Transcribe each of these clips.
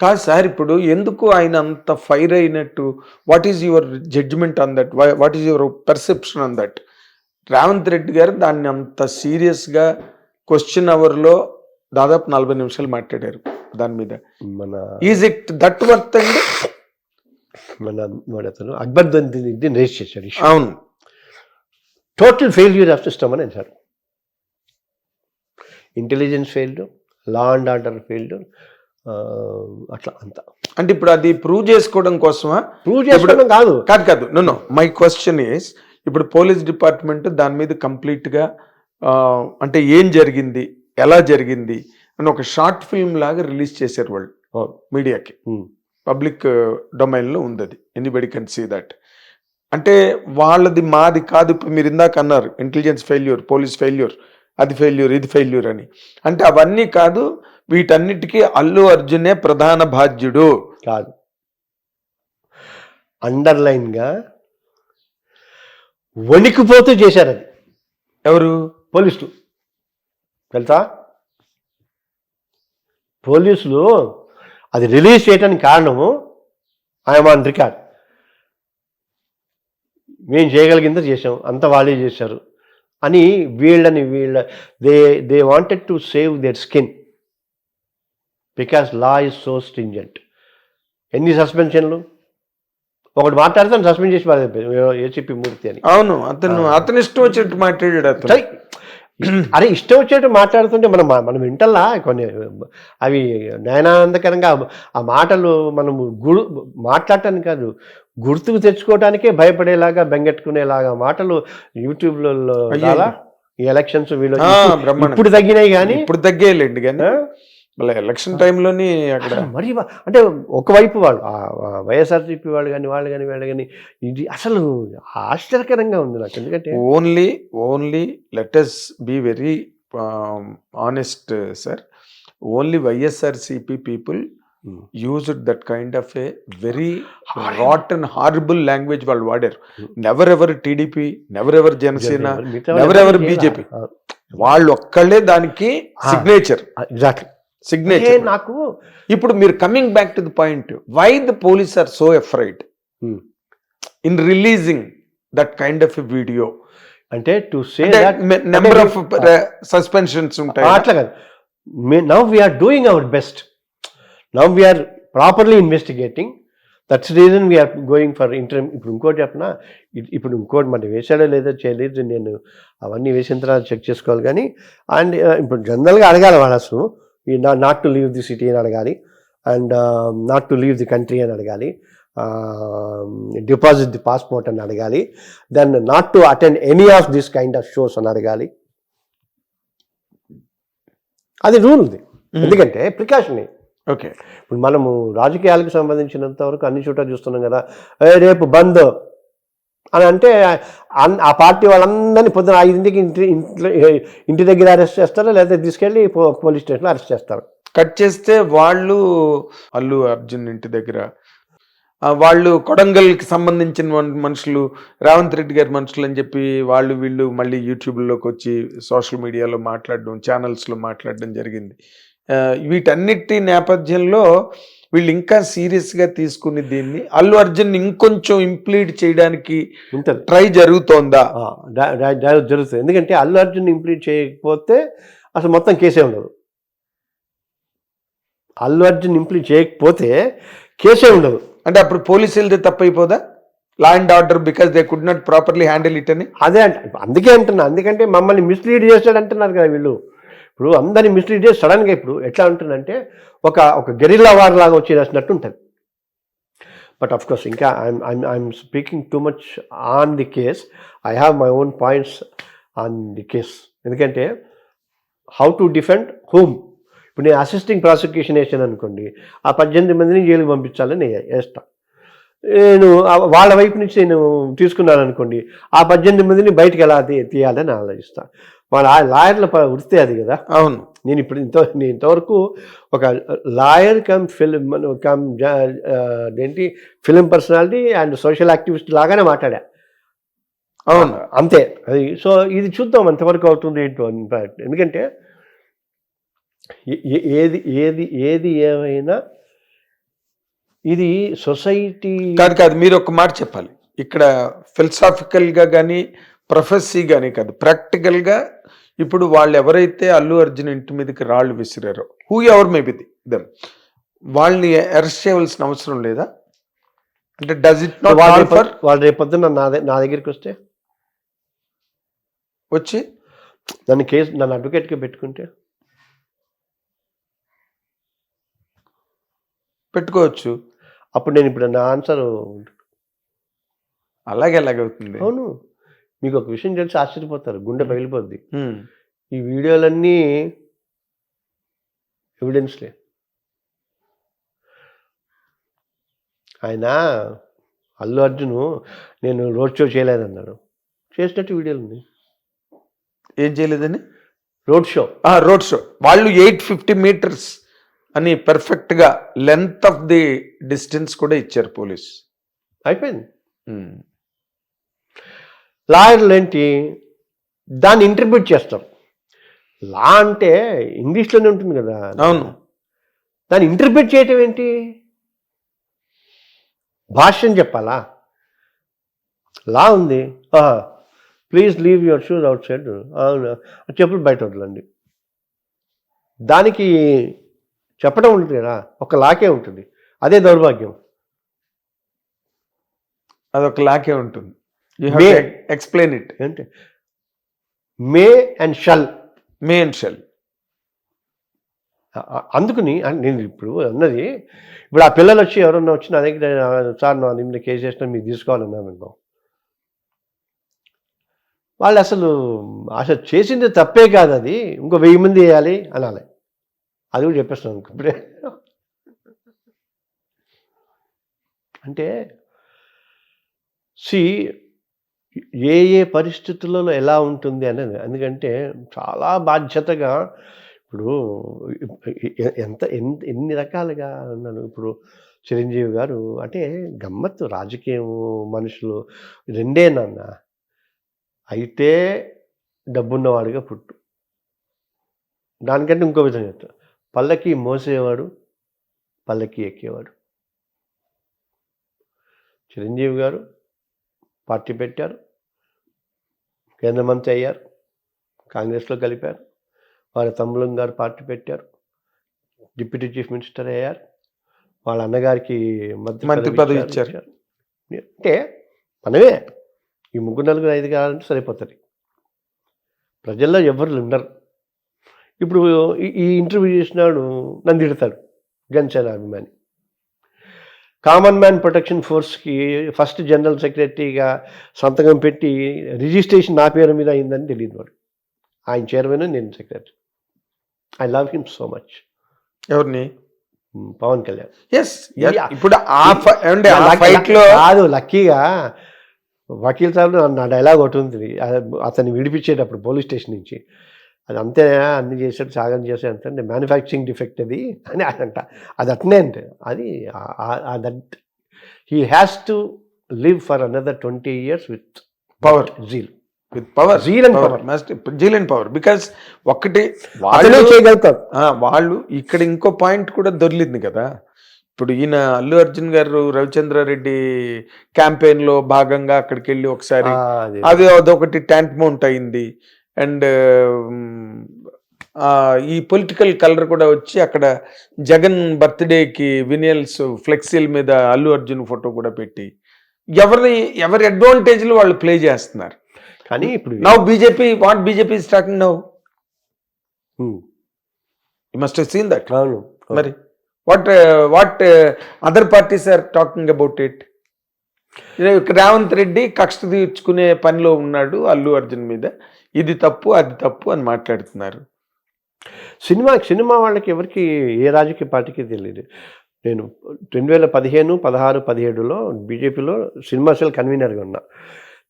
కాదు సార్ ఇప్పుడు ఎందుకు ఆయన అంత ఫైర్ అయినట్టు? What is your judgement on that what is your perception on that Revanth Reddy garu దాన్ని అంత సీరియస్గా క్వశ్చన్ అవర్లో దాదాపు నలభై నిమిషాలు మాట్లాడారు దాని మీద. మన ఈజ్ ఇట్ దట్ వర్త్ అండి? మన మన అతను అక్బర్ దీన్ని రేస్ చేశాడు. అవును. టోటల్ ఫెయిల్యూర్ ఆఫ్ సిస్టమ్ అని అంటారు intelligence failed law and order failed అట్లా అంత. అంటే ఇప్పుడు అది ప్రూవ్ చేసుకోవడం కోసమా? ప్రూవ్ చేసుకోవడం కాదు. కాదు కాదు. నో మై క్వశ్చన్ ఈస్ ఇప్పుడు పోలీస్ డిపార్ట్మెంట్ దాని మీద కంప్లీట్గా ఆ, అంటే ఏం జరిగింది? ఎలా జరిగింది? అని ఒక షార్ట్ ఫిల్మ్ లాగా రిలీజ్ చేశారు వాళ్ళు. మీడియాకి. Hmm. పబ్లిక్ డొమైన్లో ఉంది అది. ఎనీబడి కెన్ సీ దట్ అంటే వాళ్ళది మాది కాదు. ఇప్పుడు మీరు ఇందాక అన్నారు ఇంటెలిజెన్స్ ఫెయిల్యూర్ పోలీస్ ఫెయిల్యూర్ అది ఫెయిల్యూర్ ఇది ఫెయిల్యూర్ అని. అంటే అవన్నీ కాదు వీటన్నిటికీ అల్లు అర్జునే ప్రధాన బాధ్యుడు. కాదు. అండర్లైన్గా వణికిపోతూ చేశారు అది. ఎవరు? పోలీసులు. తెలుసా? పోలీసులు అది రిలీజ్ చేయడానికి కారణము ఐఎమ్ ఆన్ రికార్డ్. మేము చేయగలిగిందో చేసాం అంత వాళ్ళే చేశారు అని వీళ్ళని వీళ్ళ they they wanted to save their skin because law is so stringent ఎన్ని సస్పెన్షన్లు ఒకటి మాట్లాడితే సస్పెండ్ చేసి ఏసీపీ మూర్తి అని అవును అతను అతను ఇష్టం వచ్చినట్టు మాట్లాడాడు అతను. అరే ఇష్టం వచ్చేట్టు మాట్లాడుతుంటే మనం మనం వింటల్లా కొన్ని అవి నయనానందకరంగా ఆ మాటలు మనము గుడు మాట్లాడటానికి కాదు గుర్తుకు తెచ్చుకోవడానికే భయపడేలాగా బెంగెట్టుకునేలాగా మాటలు యూట్యూబ్లో అయ్యో. చాలా ఈ ఎలక్షన్స్ వీళ్ళు. ఇప్పుడు తగ్గినాయి కానీ ఇప్పుడు తగ్గేలేండి కానీ? మళ్ళీ ఎలక్షన్ టైంలోని అక్కడ మరి అంటే ఒకవైపు వాళ్ళు వైఎస్ఆర్సీపీ వాళ్ళు కానీ వాళ్ళు కానీ వాళ్ళు కానీ ఇది అసలు ఆశ్చర్యకరంగా ఉంది నాకు. ఎందుకంటే only only let's be very honest sir only YSRCP people. Used that kind of a very rot and horrible language వాళ్ళు వాడారు. Never ever TDP never ever Janasena వాళ్ళు BJP? ఆ, వాళ్ళు ఒక్కళ్ళే దానికి. సిగ్నేచర్ ఎగ్జాక్ట్లీ సిగ్నేచర్ నాకు ఇప్పుడు మీరు coming back to the point why the police are so afraid. In releasing that kind of video అంటే to say number of suspensions ఉంటాయి. అట్లా కాదు. Now we are doing our best now we are properly investigating that's reason we are going for inter ఇప్పుడు ఇంకోటి చెప్పనా? ఇప్పుడు ఇంకోటి మరి వేసాడో లేదో చేయలేదు. నేను అవన్నీ వేసిన తర్వాత చెక్ చేసుకోవాలి కానీ అండ్ ఇప్పుడు జనరల్గా అడగాలి వాళ్ళు అసలు. Not to leave the city అని అడగాలి. And not to leave the country అని అడగాలి. డిపాజిట్ ది పాస్పోర్ట్ అని అడగాలి. Then not to attend any of this kind of shows అని అడగాలి. అది రూల్ ఉంది ఎందుకంటే ప్రికాషన్ ఓకే ఇప్పుడు మనము రాజకీయాలకు సంబంధించినంత వరకు అన్ని చోట్ల చూస్తున్నాం కదా. "ఏ, రేపు బంద్. అని అంటే అన్- ఆ పార్టీ వాళ్ళందరినీ పొద్దున ఐదింటికి ఇంటి ఇంట్లో ఇంటి దగ్గర అరెస్ట్ చేస్తారు? లేదా తీసుకెళ్ళి పో- పోలీస్ స్టేషన్లో అరెస్ట్ చేస్తారు? కట్ చేస్తే వాళ్ళు అల్లు అర్జున్ ఇంటి దగ్గర వాళ్ళు కొడంగల్కి సంబంధించిన మనుషులు రేవంత్ రెడ్డి గారి మనుషులు అని చెప్పి వాళ్ళు వీళ్ళు మళ్ళీ యూట్యూబ్లోకి వచ్చి సోషల్ మీడియాలో మాట్లాడడం ఛానల్స్లో మాట్లాడడం జరిగింది. వీటన్నిటి నేపథ్యంలో వీళ్ళు ఇంకా సీరియస్గా తీసుకుని దీన్ని అల్లు అర్జున్ ఇంకొంచెం ఇంప్లీడ్ చేయడానికి ఉంటుంది ట్రై జరుగుతోందా? జరుగుతుంది. ఎందుకంటే అల్లు అర్జున్ ఇంప్లీట్ చేయకపోతే అసలు మొత్తం కేసే ఉండదు. అల్లు అర్జున్ ఇంప్లీట్ చేయకపోతే కేసే ఉండదు. అంటే అప్పుడు పోలీసులదే తప్పైపోదా? Law and order because they could not properly handle it అని? అదే అంట అందుకే అంటున్నా. అందుకంటే మమ్మల్ని మిస్లీడ్ చేస్తాడు అంటున్నారు కదా వీళ్ళు. ఇప్పుడు అందరినీ మిస్లీడ్ చేసి సడన్గా ఇప్పుడు ఎట్లా ఉంటుందంటే ఒక ఒక గెరిల్లా వార్ లాగా వచ్చేసినట్టు ఉంటుంది బట్ అఫ్ కోర్స్ ఇంకా I'm I'm I'm speaking too much on the case. I have my own points on the case. ఎందుకంటే హౌ టు డిఫెండ్ హోమ్? ఇప్పుడు నేను అసిస్టింగ్ ప్రాసిక్యూషన్ వేసాను అనుకోండి ఆ పద్దెనిమిది మందిని జైలుకి పంపించాలని వేస్తా నేను వాళ్ళ వైపు నుంచి నేను తీసుకున్నాను అనుకోండి ఆ పద్దెనిమిది మందిని బయటకు ఎలా తీయాలని ఆలోచిస్తాను వాళ్ళ ఆ లాయర్ల ప- వృత్తి అది కదా. అవును. నేను ఇప్పుడు ఇంత నేను ఇంతవరకు ఒక లాయర్ కమ్ ఫిలిం కమ్ ఏంటి film personality and social activist లాగానే మాట్లాడా. అవును. అంతే. అది సో ఇది చూద్దాం ఎంతవరకు అవుతుంది ఏంటో ఎందుకంటే ఏది ఏది ఏది ఏమైనా ఇది సొసైటీ కాదు కాదు మీరు ఒక మాట చెప్పాలి. ఇక్కడ ఫిలసాఫికల్గా కానీ ప్రొఫెసీ కానీ కాదు ప్రాక్టికల్గా ఇప్పుడు వాళ్ళు ఎవరైతే అల్లు అర్జున్ ఇంటి మీదకి రాళ్ళు విసిరారో హూ ఎవర్ మేబీ దెమ్. వాళ్ళని అరెస్ట్ చేయవలసిన అవసరం లేదా? అంటే డస్ ఇట్ నాట్ వాళ్ళు ఫర్? వాళ్ళు రేపొద్దున నా నా దగ్గరికి వస్తే? వచ్చి? నన్ను కేసు నన్ను అడ్వకేట్గా పెట్టుకుంటే? పెట్టుకోవచ్చు. అప్పుడు నేను ఇప్పుడు నా ఆన్సర్ అలాగే ఎలాగవుతుంది అవును. మీకు ఒక విషయం తెలిసి ఆశ్చర్యపోతారు గుండె పగిలిపోద్ది. హ్మ్. ఈ వీడియోలన్నీ ఎవిడెన్స్లే ఆయన అల్లు అర్జున్ నేను రోడ్ షో చేయలేదన్నాడు. చేసినట్టు వీడియోలు ఉన్నాయి. ఏం చేయలేదని రోడ్ షో రోడ్ షో వాళ్ళు ఎయిట్ ఫిఫ్టీ మీటర్స్ అని perfect గా లెంత్ ఆఫ్ ది డిస్టెన్స్ కూడా ఇచ్చారు పోలీస్. అయిపోయింది. లాయర్లు ఏంటి? దాన్ని ఇంటర్ప్రిట్ చేస్తారు లా అంటే ఇంగ్లీష్లోనే ఉంటుంది కదా. అవును. దాన్ని ఇంటర్ప్రిట్ చేయటం ఏంటి? భాష్యం చెప్పాలా? లా ఉంది. Please leave your shoes outside అవును. చెప్పులు బయట వదలండి. దానికి చెప్పడం ఉంటుంది కదా. ఒక లాకే ఉంటుంది. అదే దౌర్భాగ్యం. అదొక లాకే ఉంటుంది. హ్యావ్ ఎక్స్ప్లెయిన్ ఇట్ ఏంటి? May and shall may and shall అందుకుని నేను ఇప్పుడు అన్నది ఇప్పుడు ఆ పిల్లలు వచ్చి ఎవరన్నా వచ్చి నా దగ్గర "ఆ, సార్ నా మీద కేసు చేసినా మీకు తీసుకోవాలన్నాను అనుకో. వాళ్ళు అసలు అసలు చేసింది తప్పే కాదు అది. ఇంకో వెయ్యి మంది వేయాలి అనాలి. అది కూడా చెప్పేస్తాను అనుకో. ఇప్పుడే అంటే సి ఏ ఏ పరిస్థితులలో ఎలా ఉంటుంది అనేది. ఎందుకంటే చాలా బాధ్యతగా ఇప్పుడు ఎంత ఎన్ని రకాలుగా ఉన్నాను ఇప్పుడు చిరంజీవి గారు అంటే గమ్మత్తు రాజకీయం మనుషులు రెండే నాన్న. అయితే డబ్బున్నవాడిగా పుట్టు. దానికంటే ఇంకో విధంగా చెప్తా. పల్లకి మోసేవాడు పల్లకి ఎక్కేవాడు. చిరంజీవి గారు పార్టీ పెట్టారు. కేంద్ర మంత్రి అయ్యారు. కాంగ్రెస్లో కలిపారు. వాళ్ళ తమ్ములం గారు పార్టీ పెట్టారు. డిప్యూటీ చీఫ్ మినిస్టర్ అయ్యారు. వాళ్ళ అన్నగారికి మంత్రి పదవి ఇచ్చారు. అంటే మనమే ఈ ముగ్గురు నలుగురు ఐదు కావాలంటే సరిపోతుంది. ప్రజల్లో ఎవరు ఉండరు. ఇప్పుడు ఈ- ఈ ఇంటర్వ్యూ చేసినాడు నన్ను తిడతాడు. జనసేన అభిమాని. కామన్ మ్యాన్ ప్రొటెక్షన్ ఫోర్స్కి ఫస్ట్ జనరల్ సెక్రటరీగా సంతకం పెట్టి రిజిస్ట్రేషన్ నా పేరు మీద అయిందని తెలియదు వాడు. ఆయన చైర్మన్ నేను secretary. I love him so much. ఎవరిని? పవన్ కళ్యాణ్. ఎస్ ఇప్పుడు కాదు లక్కీగా వకీల్ సాబ్ నా డైలాగ్ ఒకటి ఉంది అతన్ని విడిపించేటప్పుడు పోలీస్ స్టేషన్ నుంచి. అది అంతే అన్ని చేసాడు సాగం చేసాడు అంటే మ్యానుఫ్యాక్చరింగ్ డిఫెక్ట్ అది అని అంట. అది అట్నే అంటే. అది that he has to live for another twenty years with power zeal with power Zeal and power. Zeal and power because ఒక్కటి అతనే వాళ్ళు చేయగలుగుతారు. వాళ్ళు ఇక్కడ ఇంకో పాయింట్ కూడా దొరికింది కదా. ఇప్పుడు ఈయన అల్లు అర్జున్ గారు రవిచంద్రారెడ్డి క్యాంపెయిన్లో భాగంగా అక్కడికి వెళ్ళి ఒకసారి. అది. అదొకటి ట్యాంక్ మౌంట్ అయింది. అండ్ ఈ పొలిటికల్ కలర్ కూడా వచ్చి అక్కడ జగన్ బర్త్డేకి వినియల్స్ ఫ్లెక్సీల మీద అల్లు అర్జున్ ఫోటో కూడా పెట్టి ఎవరిని ఎవరి అడ్వాంటేజ్లు వాళ్ళు ప్లే చేస్తున్నారు. కానీ ఇప్పుడు now BJP what BJP is talking now you must seen that అవును. మరి what what other parties are talking about it Revanth Reddy కక్ష తీర్చుకునే పనిలో ఉన్నాడు అల్లు అర్జున్ మీద. ఇది తప్పు అది తప్పు అని మాట్లాడుతున్నారు. సినిమా సినిమా వాళ్ళకి ఎవరికి ఏ రాజకీయ పార్టీకి తెలియదు. నేను రెండు వేల పదిహేను పదహారు పదిహేడులో బీజేపీలో సినిమా సెల్ కన్వీనర్గా ఉన్నా.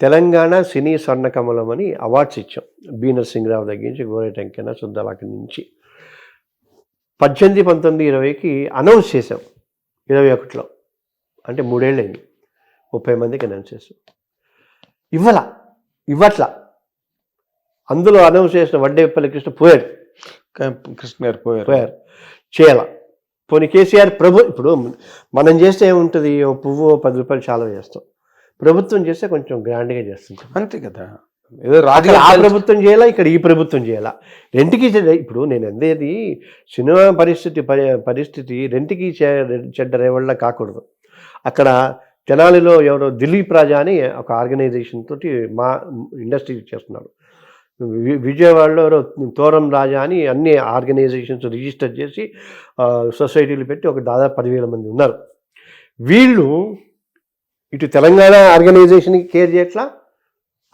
తెలంగాణ సినీ స్వర్ణకమలం అని అవార్డ్స్ ఇచ్చాం. బీనర్ సింగ్ రావు దగ్గర నుంచి గోరేటంకెన సుద్దలాకి నుంచి. పద్దెనిమిది పంతొమ్మిది ఇరవైకి అనౌన్స్ చేసాం ఇరవై ఒకటిలో. అంటే మూడేళ్ళైంది ముప్పై మందికి అనౌన్స్ చేసాం ఇవ్వాల. ఇవ్వట్లా. అందులో అనౌన్స్ చేసిన వడ్డేపల్లి కృష్ణ పోయాడు. కృష్ణ గారు పోయారు. పోయారు. చేయాల పోనీ కేసీఆర్ ప్రభు ఇప్పుడు మనం చేస్తే ఏముంటుంది? ఓ పువ్వు పది రూపాయలు చాలా చేస్తాం. ప్రభుత్వం చేస్తే కొంచెం గ్రాండ్గా చేస్తుంటాం అంతే కదా. ఏదో రాజకీయ ఆ ప్రభుత్వం చేయాలా? ఇక్కడ ఈ ప్రభుత్వం చేయాలా? రెంట్కి ఇప్పుడు నేను అందేది సినిమా పరిస్థితి పరి- పరిస్థితి రెంట్కి చెడ్డ రేవళ్ళ కాకూడదు. అక్కడ తెనాలిలో ఎవరో దిలీప్ రాజా అని ఒక ఆర్గనైజేషన్ తోటి మా ఇండస్ట్రీ చేస్తున్నారు. వి- విజయవాడలో తోరం రాజా అని అన్ని ఆర్గనైజేషన్స్ రిజిస్టర్ చేసి సొసైటీలు పెట్టి ఒక దాదాపు పదివేల మంది ఉన్నారు. వీళ్ళు ఇటు తెలంగాణ ఆర్గనైజేషన్కి కేర్ చేయట్లా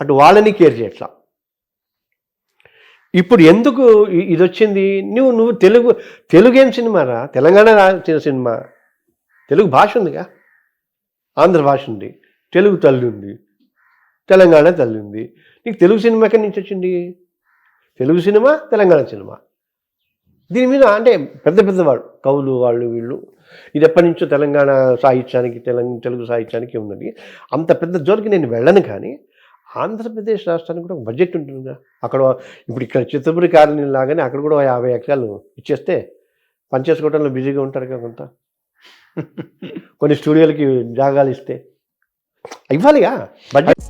అటు వాళ్ళని కేర్ చేయట్లా. ఇప్పుడు ఎందుకు ఇది వచ్చింది నువ్వు నువ్వు తెలుగు తెలుగు ఏం సినిమారా తెలంగాణ రాసిన సినిమా. తెలుగు భాష ఉందిగా? ఆంధ్ర భాష ఉంది. తెలుగు తల్లి ఉంది. తెలంగాణ తల్లి ఉంది నీకు తెలుగు సినిమా ఎక్కడి నుంచి వచ్చింది? Telugu cinema Telangana cinema? దీని మీద అంటే పెద్ద పెద్దవాళ్ళు కవులు వాళ్ళు వీళ్ళు. ఇది ఎప్పటి నుంచో తెలంగాణ సాహిత్యానికి తెలంగాణ తెలుగు సాహిత్యానికి ఉన్నది. అంత పెద్ద జోలికి నేను వెళ్ళను కానీ ఆంధ్రప్రదేశ్ రాష్ట్రానికి కూడా ఒక బడ్జెట్ ఉంటుంది కదా అక్కడ ఇప్పుడు ఇక్కడ చిత్తపురి కాలనీ లాగానే అక్కడ కూడా యాభై ఎకరాలు ఇచ్చేస్తే పనిచేసుకోవడంలో బిజీగా ఉంటారు కదా కొంత. కొన్ని స్టూడియోలకి జాగాలు ఇస్తే. ఇవ్వాలిగా. బడ్జెట్